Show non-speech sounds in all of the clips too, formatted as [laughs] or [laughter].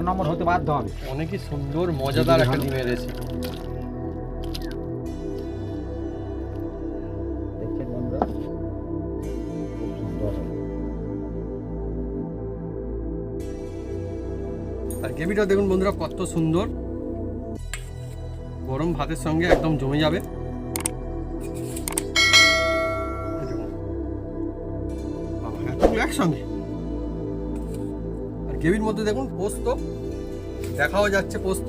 এক নম্বর হতে বাধ্য হবে। অনেকই সুন্দর মজাদার একটা ডিমের রেসিপি। আর গ্রেভিটা দেখুন বন্ধুরা কত সুন্দর। গরম ভাতের সঙ্গে একদম জমে যাবে। একসঙ্গে? গ্রেভির মধ্যে দেখুন পোস্ত। দেখাও যাচ্ছে পোস্ত।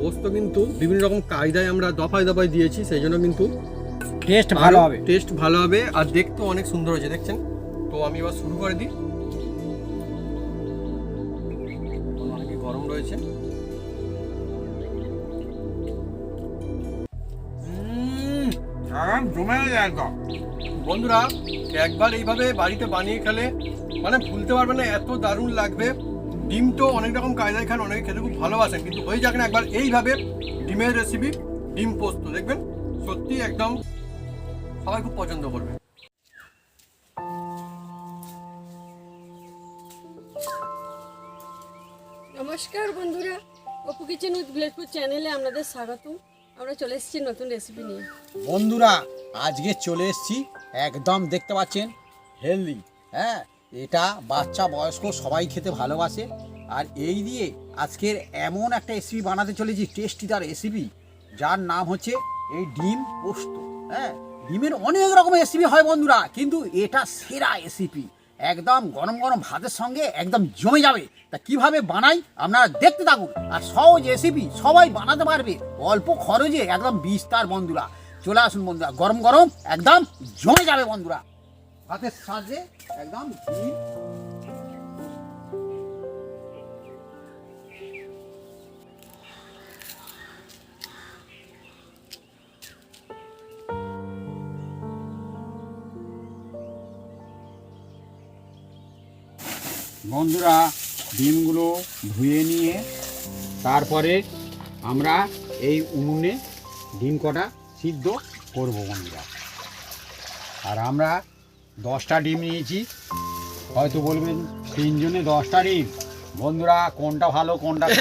পোস্ত কিন্তু বিভিন্ন রকম কায়দায় আমরা দফায় দফায় দিয়েছি সেই জন্য কিন্তু টেস্ট ভালো হবে। টেস্ট ভালো হবে আর দেখতেও অনেক সুন্দর হয়েছে দেখছেন? তো আমি এবার শুরু করে দিই। গরম রয়েছে। বন্ধুরা একবার এইভাবে বাড়িতে বানিয়ে খেলে মানে ভুলতে পারবে না এত দারুণ লাগবে। ডিম তো অনেক রকম কায়দায় খান অনেকে খেতে খুব ভালোবাসেন কিন্তু হয়ে যাক না একবার। এইভাবে ডিমের রেসিপি ডিম পোস্ত দেখবেন? সত্যি একদম সবাই খুব পছন্দ করবে। নমস্কার বন্ধুরা অপু কিচেন উইথ ভিলেজপুর চ্যানেলে আপনাদের স্বাগত আমরা চলে এসেছি নতুন রেসিপি নিয়ে। বন্ধুরা আজকে চলে এসেছি একদম দেখতে পাচ্ছেন হেলদি হ্যাঁ? এটা বাচ্চা বয়স্ক সবাই খেতে ভালোবাসে। আর এই দিয়ে আজকের এমন একটা রেসিপি বানাতে চলেছি টেস্টি টেস্টিদার রেসিপি যার নাম হচ্ছে এই ডিম পোস্ত। হ্যাঁ ডিমের অনেক রকম রেসিপি হয় বন্ধুরা, কিন্তু এটা সেরা রেসিপি একদম গরম গরম ভাতের সঙ্গে একদম জমে যাবে। তা কীভাবে বানাই আপনারা দেখতে থাকুন। আর সহজ রেসিপি সবাই বানাতে পারবে, অল্প খরচে একদম বিস্তার বন্ধুরা। চলে আসুন বন্ধুরা, গরম গরম একদম জমে যাবে বন্ধুরা। ভাতের সাহায্যে একদম বন্ধুরা, ডিমগুলো ধুয়ে নিয়ে তারপরে আমরা এই উনুনে ডিম কটা সিদ্ধ করব বন্ধুরা। আর আমরা দশটা ডিম নিয়েছি। হয়তো বলবেন তিনজনে দশটা ডিম। বন্ধুরা কোনটা ভালো কোনটা [laughs]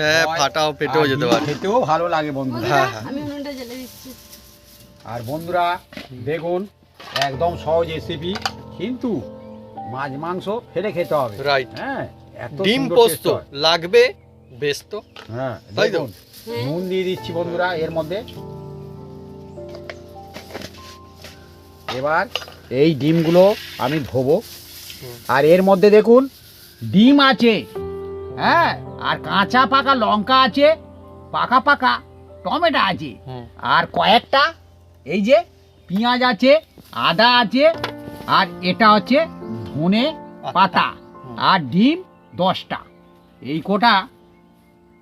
হ্যাঁ হয়। ফাটাও পেটেও যেতে পারে। খেতেও ভালো লাগে বন্ধুরা। হ্যাঁ। দিচ্ছি। আর বন্ধুরা দেখুন একদম সহজ রেসিপি কিন্তু মাছ মাংস ফেলে খেতে হবে। রাইট হ্যাঁ ডিম পোস্ত লাগবে বেশ তো হ্যাঁ তাই দেখুন হ্যাঁ। নুন দিয়ে দিচ্ছি বন্ধুরা এর মধ্যে। এবার এই ডিমগুলো আমি ধোবো। আর এর মধ্যে দেখুন ডিম আছে। হ্যাঁ আর কাঁচা পাকা লঙ্কা আছে পাকা পাকা টমেটো আছে। আর কয়েকটা এই যে পেঁয়াজ আছে আদা আছে আর এটা হচ্ছে ধনে পাতা। আর ডিম দশটা। এই কোটা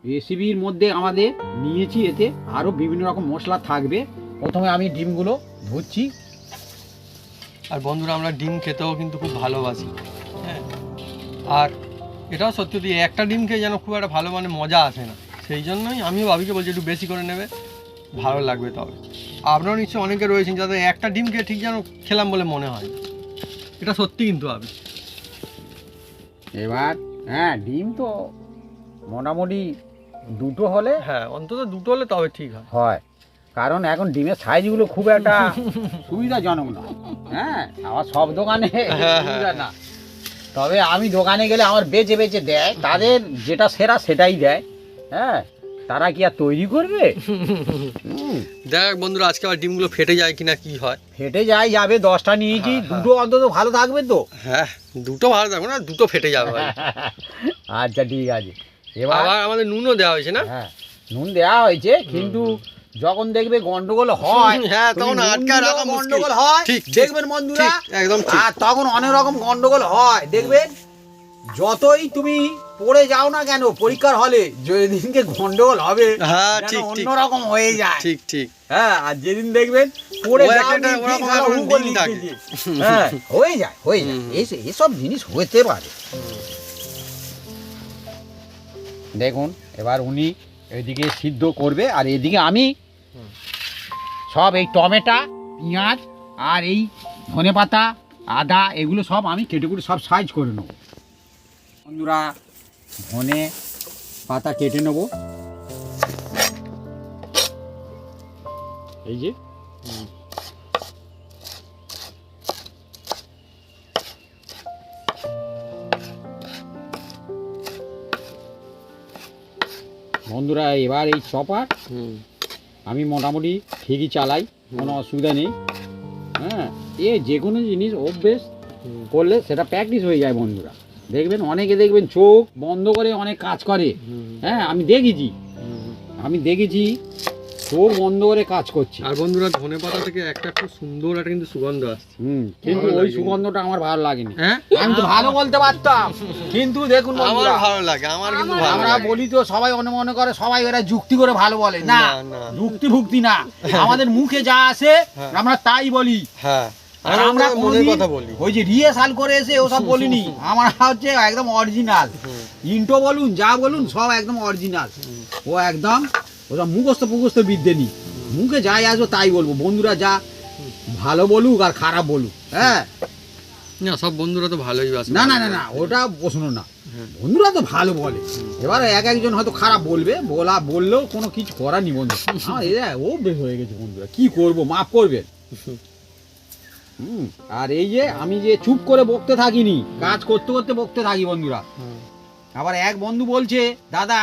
রেসিপির মধ্যে আমাদের নিয়েছি। এতে আরও বিভিন্ন রকম মশলা থাকবে। প্রথমে আমি ডিমগুলো ধুচ্ছি। বন্ধুরা আমরা ডিম খেতেও কিন্তু খুব ভালোবাসি হ্যাঁ? আর এটাও সত্যি সত্যি একটা ডিম খেয়ে যেন খুব একটা ভালো মানে মজা আসে না সেই জন্যই আমিও ভাবিকে বলছি একটু বেশি করে নেবে ভালো লাগবে তবে। আপনারাও নিশ্চয়ই অনেকে রয়েছেন যাদের একটা ডিম খেয়ে ঠিক যেন খেলাম বলে মনে হয় এটা সত্যি কিন্তু আমি এবার হ্যাঁ ডিম তো মোটামুটি দুটো হলে হ্যাঁ অন্তত দুটো হলে তবে ঠিক হয়। হয়। কারণ এখন ডিমের সাইজগুলো খুব একটা [laughs] সুবিধাজনক নয়। হ্যাঁ আবার সব দোকানে হ্যাঁ, সুবিধা না। তবে আমি দোকানে গেলে আমার বেচে বেচে দেয় তাদের যেটা সেরা সেটাই দেয়। হ্যাঁ তারা কি আর তৈরি করবে? [laughs] দেখ বন্ধুরা আজকে আবার ডিমগুলো ফেটে যায় কিনা কি হয়? ফেটে যায় যাবে দশটা নিয়েছি হ্যাঁ, হ্যাঁ। দুটো অন্তত ভালো থাকবে তো। হ্যাঁ দুটো ভালো থাকবে না দুটো ফেটে যাবে। [laughs] আচ্ছা ঠিক আছে। এবার আবার আমাদের নুনও দেওয়া হয়েছে না? হ্যাঁ নুন দেওয়া হয়েছে কিন্তু যখন দেখবে গন্ডগোল হয় [laughs] হ্যাঁ, তখন রাখা গন্ডগোল হয় দেখবেন বন্ধুরা একদম আর তখন অনেক রকম গন্ডগোল হয়। দেখবেন যতই তুমি পড়ে যাও না কেন পরীক্ষার হলে যেদিনকে গন্ডগোল হবে হ্যাঁ, ঠিক, ঠিক। অন্যরকম হয়ে যায়। ঠিক ঠিক। হ্যাঁ আর যেদিন দেখবেন পড়ে যাও। হ্যাঁ হয়ে যায় হয়ে যায়। এসব জিনিস হতে পারে। দেখুন এবার উনি এদিকে সিদ্ধ করবে আর এদিকে আমি। সব এই টমেটো, পেঁয়াজ আর এই ধনে পাতা, আদা, এগুলো সব আমি কেটে কুটে সব সাইজ করে নেব। বন্ধুরা, ধনে পাতা কেটে নেব। এই যে, বন্ধুরা, এবার এই চপার। আমি মোটামুটি ঠিকই চালাই কোনো অসুবিধা নেই। হ্যাঁ এ যে কোনো জিনিস অভ্যেস করলে সেটা প্র্যাকটিস হয়ে যায় বন্ধুরা। দেখবেন অনেকে দেখবেন চোখ বন্ধ করে অনেক কাজ করে। হ্যাঁ আমি দেখেছি। আমি দেখেছি চোখ বন্ধ করে কাজ করছে। আর বন্ধুরা ধনে পাতা থেকে একটা খুব সুন্দর একটা কিন্তু সুগন্ধ আসছে। হুম কিন্তু ওই সুগন্ধটা আমার ভালো লাগেনি। হ্যাঁ? আমি তো ভালো বলতে পারতাম। কিন্তু দেখুন আমার ভালো লাগে আমার কিন্তু আমরা বলি তো সবাই মনে মনে করে সবাই ওরা যুক্তি করে ভালো বলে। না। যুক্তি ভুক্তি না। আমাদের মুখে যা আসে হ্যাঁ। আমরা তাই বলি। হ্যাঁ। আমরা আমরা মনের কথা বলি। ওই যে রিহার্সাল করে এসে ওসব বলিনি। [laughs] আমার হচ্ছে একদম অরিজিনাল ইন্টো বলুন যা বলুন সব একদম অরিজিনাল ও একদম ওসব মুখস্থ ফুখস্থ বিদ্যে নি মুখে যাই আসব তাই বলব। বন্ধুরা যা ভালো বলুক আর খারাপ বলুক হ্যাঁ? না সব বন্ধুরা তো ভালোই বাসে না না না না ওটা প্রশ্ন না। হ্যাঁ। বন্ধুরা তো ভালো বলে। এবার এক একজন হয়তো খারাপ বলবে বলা বললেও কোনো কিছু করার নি বন্ধু ও বেশ হয়ে গেছে বন্ধুরা। কি করব? মাফ করবেন। হুম আর এই যে আমি যে চুপ করে বকতে থাকিনি কাজ করতে করতে বকতে থাকি বন্ধুরা। আবার এক বন্ধু বলছে দাদা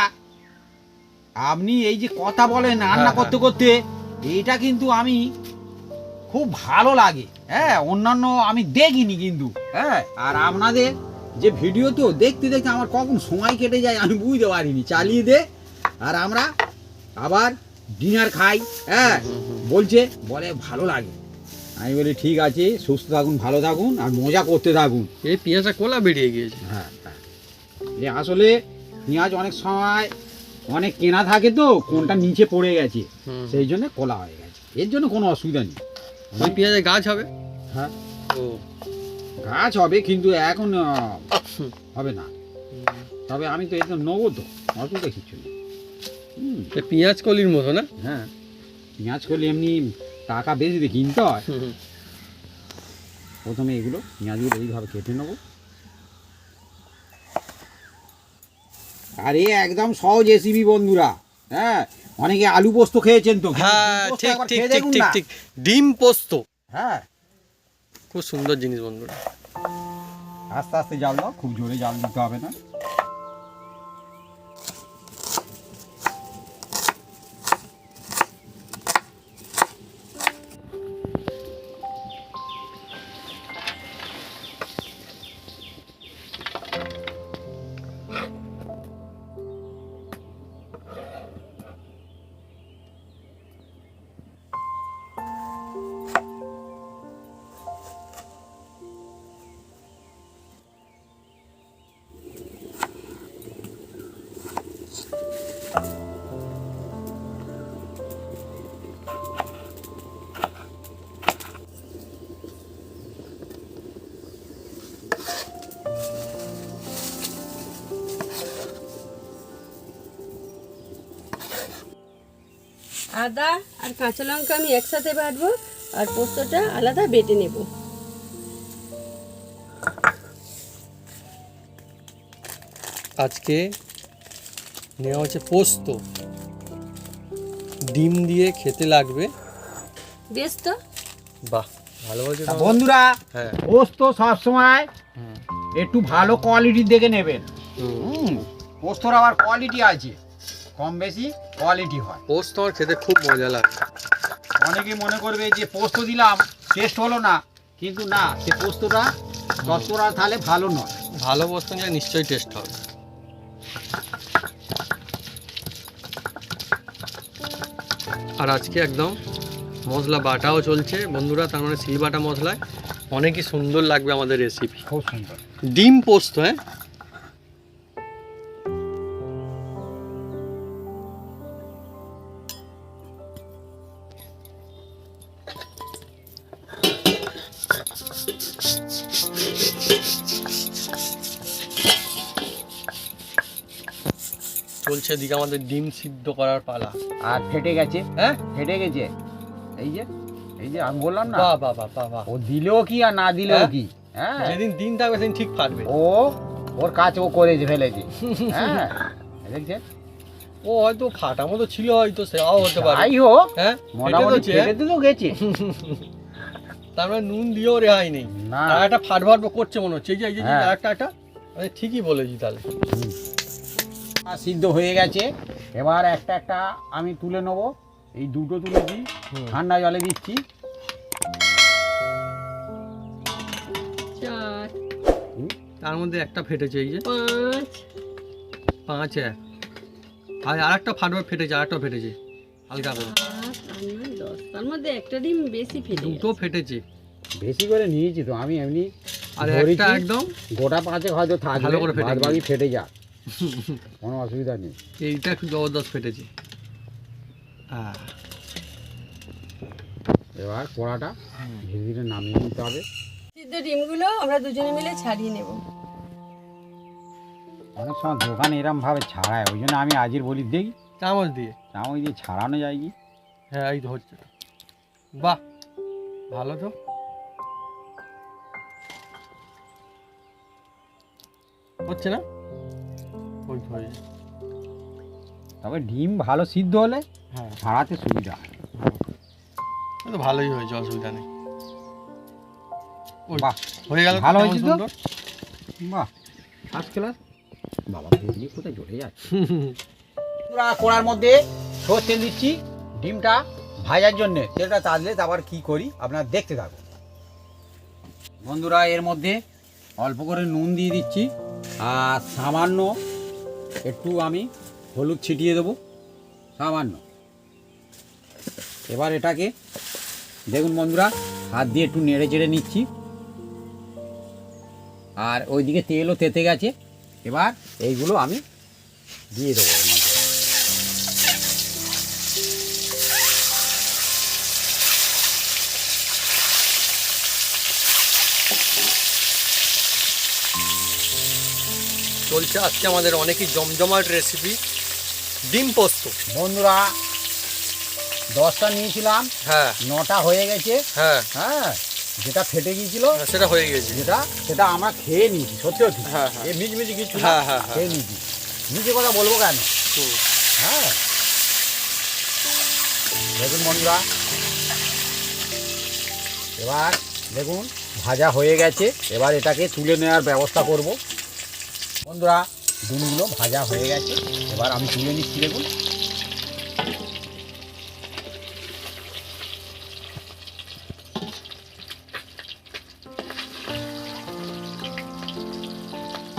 আপনি এই যে কথা বলেন রান্না হ্যাঁ, করতে করতে এইটা কিন্তু আমি খুব ভালো লাগে। হ্যাঁ অন্যান্য আমি দেখিনি কিন্তু। হ্যাঁ আর আপনাদের যে ভিডিও তো দেখতে দেখতে আমার কখন সময় কেটে যায় আমি বুঝতে পারিনি। চালিয়ে দে আর আমরা আবার ডিনার খাই। হ্যাঁ। বলছে বলে ভালো লাগে। আমি বলি ঠিক আছে সুস্থ থাকুন ভালো থাকুন আর মজা করতে থাকুন। এই পেঁয়াজটা কোলা বেরিয়ে গিয়েছে? হ্যাঁ হ্যাঁ। আসলে পেঁয়াজ অনেক সময় অনেক কেনা থাকে তো কোনটা নিচে পড়ে গেছে সেই জন্য কলা হয়ে গেছে। এর জন্য কোনো অসুবিধা নেই। ওই পেঁয়াজের গাছ হবে? হ্যাঁ। ও। গাছ হবে কিন্তু এখন হবে না। তবে আমি তো এটা নেব তো অসুবিধা কিছু নেই। পেঁয়াজ কলির মতো না? হ্যাঁ। পেঁয়াজ কলি এমনি টাকা বেশি দিয়ে কিনতে হয়। প্রথমে এগুলো পেঁয়াজগুলো এইভাবে কেটে নেব। আর একদম সহজ এসিবি বন্ধুরা। হ্যাঁ অনেকে আলু পোস্ত খেয়েছেন তো। হ্যাঁ ঠিক ঠিক ঠিক ঠিক ঠিক। ডিম পোস্ত। হ্যাঁ। খুব সুন্দর জিনিস বন্ধুরা। আস্তে আস্তে জাল দাও খুব জোরে জাল দিতে হবে না। আদা আর কাঁচা লঙ্কা আমি একসাথে বাটবো আর পোস্তটা আলাদা বেটে নেব। আজকে নেওয়া হচ্ছে পোস্ত। ডিম দিয়ে খেতে লাগবে। বেশ তো। বাহ ভালো বলছো বন্ধুরা হ্যাঁ। পোস্ত সবসময় একটু ভালো কোয়ালিটির দেখে নেবেন। পোস্তর আবার কোয়ালিটি আছে। কম বেশি কোয়ালিটি হয়। পোস্ত আমার খেতে খুব মজা লাগে। অনেকে মনে করবে যে পোস্ত দিলাম টেস্ট হলো না। কিন্তু না সে পোস্তটা তৎপরা তাহলে ভালো নয়। ভালো পোস্ত নিলে নিশ্চয়ই টেস্ট হবে। আর আজকে একদম মশলা বাটাও চলছে। বন্ধুরা তার মানে সিল বাটা মশলায় অনেকই সুন্দর লাগবে আমাদের রেসিপি খুব সুন্দর। ডিম পোস্ত হ্যাঁ? চলছে এদিকে আমাদের ডিম সিদ্ধ করার পালা। আর ফেটে গেছে? হ্যাঁ? ফেটে গেছে? এই যে এই যে আমি বললাম না? বাহ বাহ বাহ বাহ ও দিলেও কি আর না দিলেও হ্যাঁ? কি? হ্যাঁ? যেদিন দিন থাকবে সেদিন ঠিক পারবে ও ওর কাজ ও করেছে ফেলেছে। হ্যাঁ? দেখছেন? ও হয়তো ফাটা মতো ছিল হয়তো সেটাও হতে পারে। যাই হোক হ্যাঁ? মোটামুটি ফেটে তো গেছে। তারপরে নুন দিয়েও রেহাই নেই। না। একটা ফাট ফাট করছে মনে হচ্ছে। এই যে এই যে হ্যাঁ। একটা একটা ঠিকই বলেছি তাহলে। সিদ্ধ হয়ে গেছে। এবার একটা একটা আমি তুলে নেব। এই দুটো তুলেছি। ঠান্ডা জলে দিচ্ছি। তার মধ্যে একটা ফেটেছে এই যে। পাঁচ। পাঁচ এক। আর আরেকটা ফাট ফাট ফেটেছে আরেকটা ফেটেছে। হালকা করে। তার মধ্যে একটা ডিম বেশি ফেটে দুটো ফেটেছে। বেশি করে নিয়েছি তো আমি এমনি আর একটা একদম গোটা পাঁচে হয়তো থাকবে ভালো করে ফেটে বাকি ফেটে যাক। [laughs] কোনো অসুবিধা নেই। এইটা একটু জবরদস্ত ফেটেছে। হ্যাঁ এবার কড়াটা ধীরে ধীরে নামিয়ে নিতে হবে। সিদ্ধ ডিমগুলো আমরা দুজনে মিলে ছাড়িয়ে নেব। অনেক সময় দোকানে এরম ভাবে ছাড়ায় ওই জন্য আমি আজির বলি দেখি। চামচ দিয়ে। চামচ দিয়ে ছাড়ানো যায় কি? হ্যাঁ এই তো হচ্ছে। বাহ ভালো তো। হচ্ছে না? ওই তবে ডিম ভালো সিদ্ধ হলে হ্যাঁ। ছাড়াতে সুবিধা হয়। তো ভালোই হয়েছে অসুবিধা নেই। বাহ। হয়ে গেল ভালো হয়েছে তো? বাহ। ফার্স্ট ক্লাস বাবা বুঝলি কোথায় জ্বলে যাচ্ছে? পুরা মধ্যে সর্ষে তেল দিচ্ছি ডিমটা ভাজার জন্য। তেলটা তাজলে তারপর কি করি? আপনারা দেখতে থাকুন। বন্ধুরা এর মধ্যে অল্প করে নুন দিয়ে দিচ্ছি আর সামান্য একটু আমি হলুদ ছিটিয়ে দেবো, সামান্য। এবার এটাকে, দেখুন বন্ধুরা, হাত দিয়ে একটু নেড়ে চেড়ে নিচ্ছি। আর ওইদিকে তেলও তেতে গেছে, এবার এইগুলো আমি দিয়ে দেবো। চলছে। আজকে আমাদের অনেকই জমজমাট রেসিপি ডিম পোস্ত। বন্ধুরা দশটা নিয়েছিলাম হ্যাঁ। নটা হয়ে গেছে। হ্যাঁ। হ্যাঁ যেটা ফেটে গিয়েছিল হ্যাঁ, সেটা হয়ে গেছে। যেটা সেটা আমরা খেয়ে নিয়েছি সত্যি সত্যি। হ্যাঁ, হ্যাঁ। মিজমিজি কিছু হ্যাঁ, হ্যাঁ, হ্যাঁ। খেয়ে নিয়েছি। নিজে কথা বলব কেন। হ্যাঁ। দেখুন বন্ধুরা এবার দেখুন ভাজা হয়ে গেছে। এবার এটাকে তুলে নেওয়ার ব্যবস্থা করব। বন্ধুরা ডিমগুলো ভাজা হয়ে গেছে। এবার আমি তুলে নিচ্ছি দেখুন।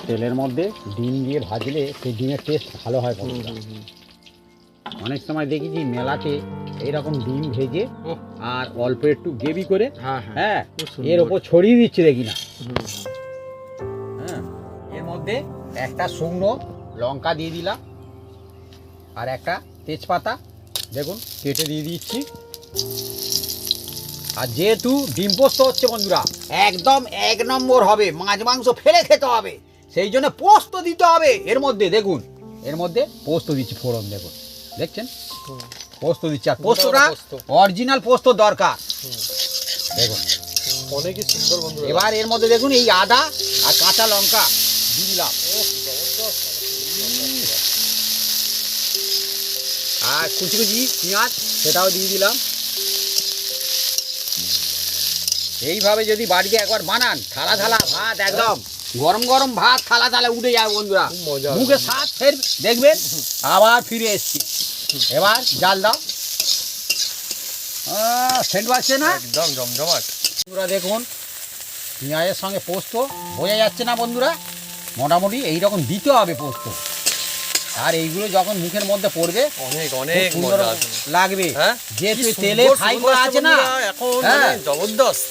তেলের মধ্যে ডিম দিয়ে ভাজলে সেই ডিমের টেস্ট ভালো হয় বন্ধুরা। অনেক সময় দেখেছি মেলাতে এইরকম ডিম ভেজে আর অল্প একটু গ্রেভি করে হ্যাঁ হ্যাঁ। হ্যাঁ। এর ওপর ছড়িয়ে দিচ্ছে দেখি না মধ্যে একটা শুকনো লঙ্কা দিয়ে দিলাম আর একটা তেজপাতা। দেখুন কেটে দিয়ে দিচ্ছি। আর যেহেতু ডিম পোস্ত হচ্ছে বন্ধুরা একদম এক নম্বর হবে মাছ মাংস ফেলে খেতে হবে। সেই জন্য পোস্ত দিতে হবে এর মধ্যে দেখুন। এর মধ্যে পোস্ত দিচ্ছি ফোড়ন দেখুন। দেখছেন? পোস্ত দিচ্ছি। আর পোস্তটা অরিজিনাল পোস্ত দরকার। দেখুন। অনেকই সুন্দর বন্ধু এবার এর মধ্যে দেখুন এই আদা আর কাঁচা লঙ্কা। দিলাম। আর কুচি কুচি পেঁয়াজ সেটাও দিয়ে দিলাম। এইভাবে যদি বাড়িতে একবার বানান থালা থালা ভাত একদম। গরম গরম ভাত থালা থালা উঠে যায় বন্ধুরা। মুখে স্বাদ ফের দেখবেন আবার ফিরে এসছি। এবার জাল দাও। সেন্ট বাজছে না? একদম জমজমাট। বন্ধুরা দেখুন পেঁয়াজের সঙ্গে পোস্ত বোঝা যাচ্ছে না বন্ধুরা? মোটামুটি এইরকম দিতে হবে পোস্ত। আর এইগুলো যখন মুখের মধ্যে পড়বে অনেক অনেক সুন্দর লাগবে। হ্যাঁ? তেলে সুন্দর ফ্রাই করা আছে না? এখন হ্যাঁ। মানে জবরদস্ত।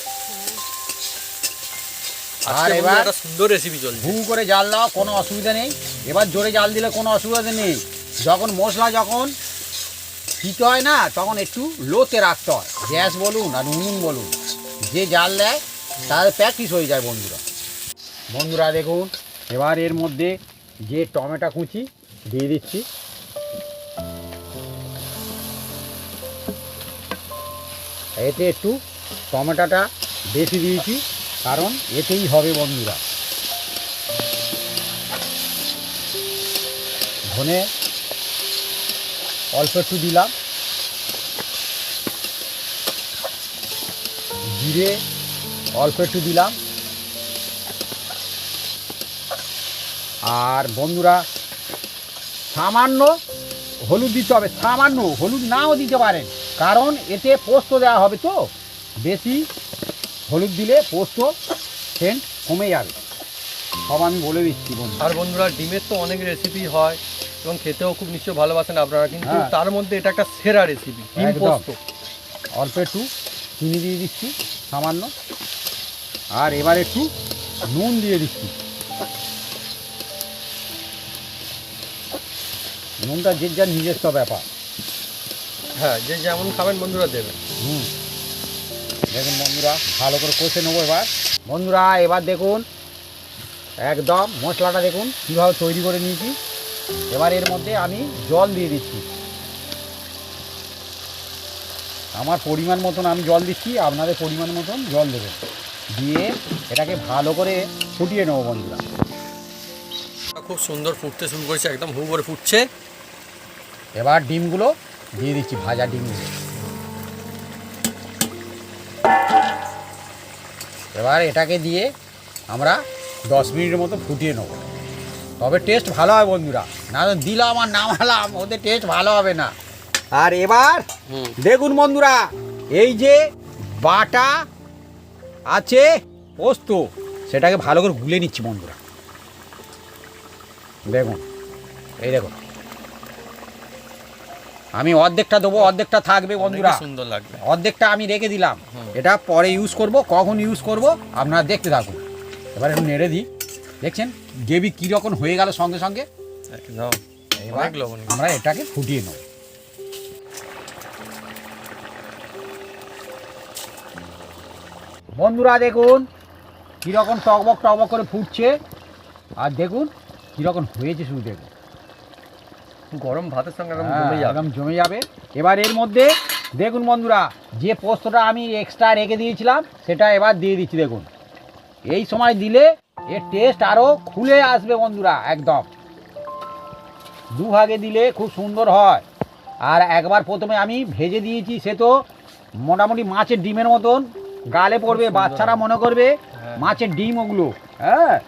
আর এবার সুন্দর রেসিপি চলছে। ভু করে জাল দাও কোনো অসুবিধা নেই। এবার জোরে জাল দিলে কোনো অসুবিধা নেই। যখন মশলা যখন দিতে হয় না তখন একটু লোতে রাখতে হয়। গ্যাস বলুন আর উনুন বলুন। যে জাল দেয় তাদের প্র্যাকটিস হয়ে যায় বন্ধুরা। বন্ধুরা দেখুন এবার এর মধ্যে যে টমেটো কুচি দিয়ে দিচ্ছি। এতে একটু টমেটোটা বেশি দিয়েছি, কারণ এতেই হবে বন্ধুরা। ধনে অল্প একটু দিলাম। জিরে অল্প একটু দিলাম। আর বন্ধুরা সামান্য হলুদ দিতে হবে সামান্য হলুদ নাও দিতে পারেন কারণ এতে পোস্ত দেওয়া হবে তো। বেশি হলুদ দিলে পোস্ত সেন্ট কমে যাবে। সব আমি বলে দিচ্ছি বন্ধু আর বন্ধুরা ডিমের তো অনেক রেসিপি হয় এবং খেতেও খুব নিশ্চয়ই ভালোবাসেন আপনারা কিন্তু হ্যাঁ। তার মধ্যে এটা একটা সেরা রেসিপি ডিম পোস্ত। অল্প একটু চিনি দিয়ে দিচ্ছি সামান্য। আর এবার একটু নুন দিয়ে দিচ্ছি। নুনটা যে যার নিজস্ব ব্যাপার। হ্যাঁ যে যেমন খাবেন বন্ধুরা দেবেন হুম। দেখুন বন্ধুরা ভালো করে কষে নেব এবার। বন্ধুরা এবার দেখুন একদম মশলাটা দেখুন কীভাবে তৈরি করে নিয়েছি। এবার এর মধ্যে আমি জল দিয়ে দিচ্ছি। আমার পরিমাণ মতন আমি জল দিচ্ছি আপনাদের পরিমাণ মতন জল দেবেন দিয়ে এটাকে ভালো করে ফুটিয়ে নেব বন্ধুরা। খুব সুন্দর ফুটতে শুরু করেছে একদম হু করে ফুটছে। এবার ডিমগুলো দিয়ে দিচ্ছি ভাজা ডিমগুলো এবার এটাকে দিয়ে আমরা দশ মিনিটের মতো ফুটিয়ে নেব। তবে টেস্ট ভালো হয় বন্ধুরা। না তো দিলাম আর নামালাম ওদের টেস্ট ভালো হবে না। আর এবার দেখুন বন্ধুরা এই যে বাটা আছে পোস্ত সেটাকে ভালো করে গুলে নিচ্ছি বন্ধুরা। দেখুন এই দেখুন। আমি অর্ধেকটা দেবো অর্ধেকটা থাকবে বন্ধুরা। সুন্দর লাগবে। অর্ধেকটা আমি রেখে দিলাম। এটা পরে ইউজ করব কখন ইউজ করব আপনারা দেখতে থাকুন। এবার একটু নেড়ে দিই। দেখছেন? গ্রেভি কীরকম হয়ে গেল সঙ্গে সঙ্গে? এবার আমরা এটাকে ফুটিয়ে নেব। বন্ধুরা দেখুন কীরকম টকবক টকবক করে ফুটছে। আর দেখুন কীরকম হয়েছে শুধু দেখুন। গরম ভাতের সঙ্গে একদম হ্যাঁ, জমে যাবে। একদম জমে যাবে। এবার এর মধ্যে দেখুন বন্ধুরা যে পোস্তটা আমি এক্সট্রা রেখে দিয়েছিলাম সেটা এবার দিয়ে দিচ্ছি দেখুন। এই সময় দিলে এর টেস্ট আরও খুলে আসবে বন্ধুরা একদম। দু ভাগে দিলে খুব সুন্দর হয়। আর একবার প্রথমে আমি ভেজে দিয়েছি সে তো মোটামুটি মাছের ডিমের মতন। গালে পড়বে বাচ্চারা মনে করবে হ্যাঁ। মাছের ডিম ওগুলো। হ্যাঁ?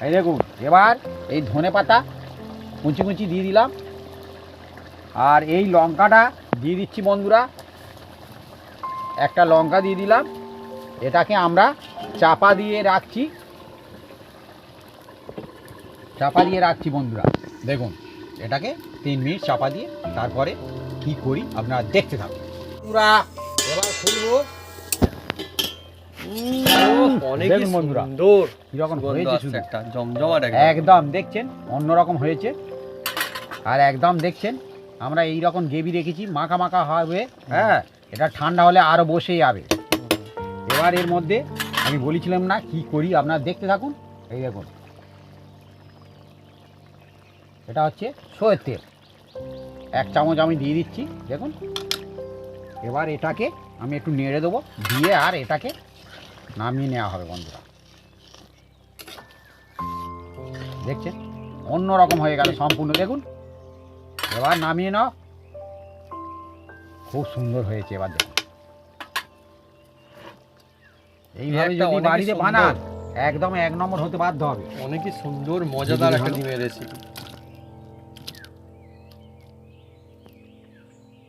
এই দেখুন এবার এই ধনে পাতা কুচি কুচি দিয়ে দিলাম। আর এই লঙ্কাটা দিয়ে দিচ্ছি বন্ধুরা। একটা লঙ্কা দিয়ে দিলাম। এটাকে আমরা চাপা দিয়ে রাখছি। চাপা দিয়ে রাখছি বন্ধুরা। দেখুন এটাকে তিন মিনিট চাপা দিয়ে তারপরে কি করি আপনারা দেখতে থাকুন। পুরা এবার খুলবো। একদম দেখছেন? অন্যরকম হয়েছে। আর একদম দেখছেন আমরা এই রকম গ্রেভি রেখেছি মাখা মাখা হবে হ্যাঁ এটা ঠান্ডা হলে আরও বসে যাবে। এবার এর মধ্যে আমি বলেছিলাম না কি করি আপনারা দেখতে থাকুন এই দেখুন। এটা হচ্ছে সয়ের তেল। এক চামচ আমি দিয়ে দিচ্ছি দেখুন। এবার এটাকে আমি একটু নেড়ে দেবো দিয়ে আর এটাকে নামিয়ে নেওয়া হবে বন্ধুরা। দেখছেন? অন্য রকম হয়ে গেল সম্পূর্ণ দেখুন। এবার নামিয়ে নাও। খুব সুন্দর হয়েছে এবার দেখুন এইভাবে যদি বাড়িতে বানান একদম এক নম্বর হতে বাধ্য হবে। অনেকই সুন্দর মজাদার একটা ভালো। ডিমের রেসিপি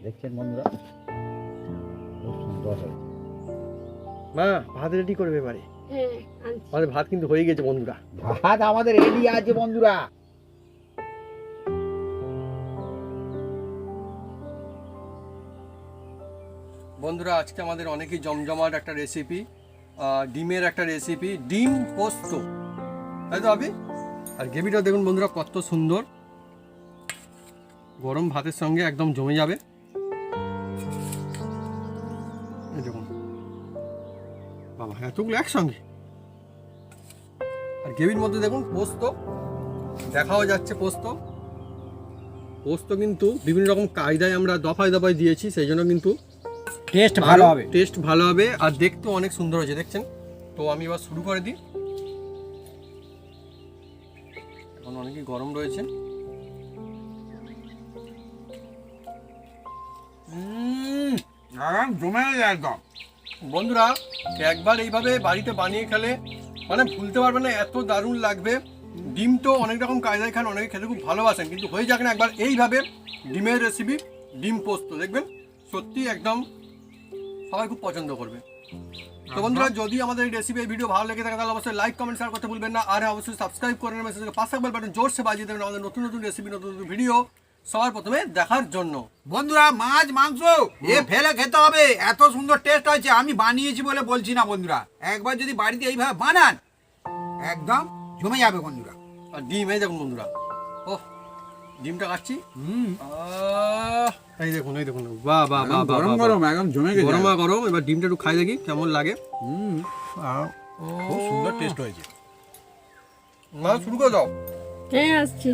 দেখছেন বন্ধুরা? খুব সুন্দর হয়েছে। মা ভাত রেডি করবে এবারে। হ্যাঁ আমাদের ভাত কিন্তু হয়ে গেছে বন্ধুরা। ভাত আমাদের রেডি আছে বন্ধুরা। বন্ধুরা, আজকে আমাদের অনেকই জমজমাট একটা রেসিপি ডিমের একটা রেসিপি ডিম পোস্ত। তাই তো আবি? আর গ্রেভিটা দেখুন বন্ধুরা, কত সুন্দর। গরম ভাতের সঙ্গে একদম জমে যাবে। দেখুন। বাবা, এতগুলো একসঙ্গে। আর গ্রেভির মধ্যে দেখুন পোস্ত। দেখাও যাচ্ছে পোস্ত। পোস্ত কিন্তু বিভিন্ন রকম কায়দায় আমরা দফায় দফায় দিয়েছি, সেই জন্য কিন্তু টেস্ট ভালো হবে। টেস্ট ভালো হবে আর দেখতেও অনেক সুন্দর হয়েছে দেখছেন? তো আমি এবার শুরু করে দিই। এখন অনেকই গরম রয়েছে। একদম। বন্ধুরা একবার এইভাবে বাড়িতে বানিয়ে খেলে মানে ভুলতে পারবে না এত দারুণ লাগবে। ডিম তো অনেক রকম কায়দায় খান অনেকে খেতে খুব ভালোবাসেন কিন্তু হয়ে যাক না একবার। এইভাবে ডিমের রেসিপি ডিম পোস্ত দেখবেন? সত্যি একদম সবাই খুব পছন্দ করবে। তো বন্ধুরা যদি আমাদের এই রেসিপি এই ভিডিও ভালো লেগে থাকে তাহলে অবশ্যই লাইক কমেন্ট শেয়ার করতে ভুলবেন না। আর হ্যাঁ, অবশ্যই সাবস্ক্রাইব করে নেবেন সেটাকে পাশে থাকবে বাটন জোরসে বাজিয়ে দেবেন আমাদের নতুন নতুন রেসিপি নতুন নতুন ভিডিও সবার প্রথমে দেখার জন্য। বন্ধুরা মাছ মাংস এ ফেলে খেতে হবে। এত সুন্দর টেস্ট হয়েছে আমি বানিয়েছি বলে বলছি না বন্ধুরা। একবার যদি বাড়িতে এইভাবে বানান একদম জমে যাবে বন্ধুরা। আর ডিম এই দেখুন বন্ধুরা। ও ডিমটা কাটছি। হুম। এই দেখুন এই দেখুন। বাহ বাহ বাহ বাহ, গরম গরম একদম জমে। গেছে। গরম গরম এবার ডিমটা একটু খাই দেখি কেমন লাগে। হুম। খুব সুন্দর টেস্ট হয়েছে। না শুরু করে দাও। কে আসছি।